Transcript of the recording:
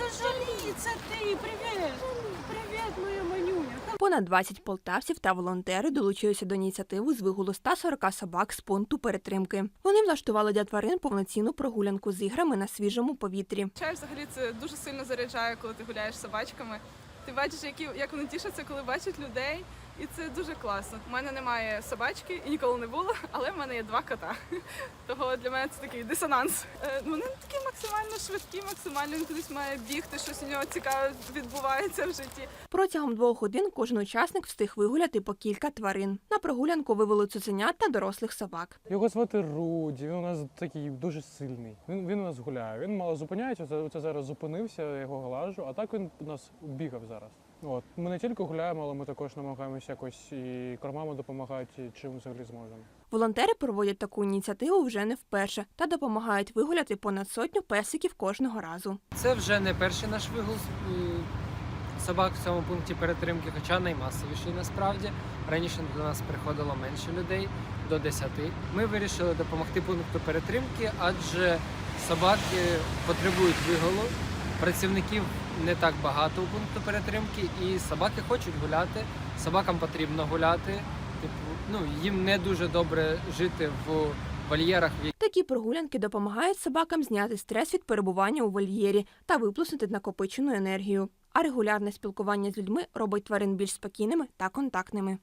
це жалі, це ти. Привіт. Привіт, моя манюня. Понад 20 полтавців та волонтери долучилися до ініціативи з вигулу 140 собак з пункту перетримки. Вони влаштували для тварин повноцінну прогулянку з іграми на свіжому повітрі. Чай взагалі це дуже сильно заряджає, коли ти гуляєш з собачками. Ти бачиш, які як вони тішаться, коли бачать людей, і це дуже класно. У мене немає собачки і ніколи не було, але в мене є два кота. Того для мене це такий дисонанс. Е, Вони такі максимально швидкі, максимально він кудись має бігти, щось у нього цікаве відбувається в житті. Протягом двох годин кожен учасник встиг вигуляти по кілька тварин. На прогулянку вивели цуценят та дорослих собак. Його звати Руді, він у нас такий дуже сильний. Він, він у нас гуляє. Він мало зупиняється, це, це зараз зупинився, я його глажу, а так він у нас бігав зараз. От. Ми не тільки гуляємо, але ми також намагаємося якось і кормами допомагати, чим взагалі зможемо. Волонтери проводять таку ініціативу вже не вперше та допомагають вигуляти понад сотню песиків кожного разу. Це вже не перший наш вигул е, собак в цьому пункті перетримки, хоча наймасовіший насправді. Раніше до нас приходило менше людей до 10. Ми вирішили допомогти пункту перетримки, адже собаки потребують виголу. Працівників не так багато у пункту перетримки, і собаки хочуть гуляти. Собакам потрібно гуляти. Типу, ну їм не дуже добре жити в вольєрах, Такі прогулянки допомагають собакам зняти стрес від перебування у вольєрі та виплеснути накопичену енергію. А регулярне спілкування з людьми робить тварин більш спокійними та контактними.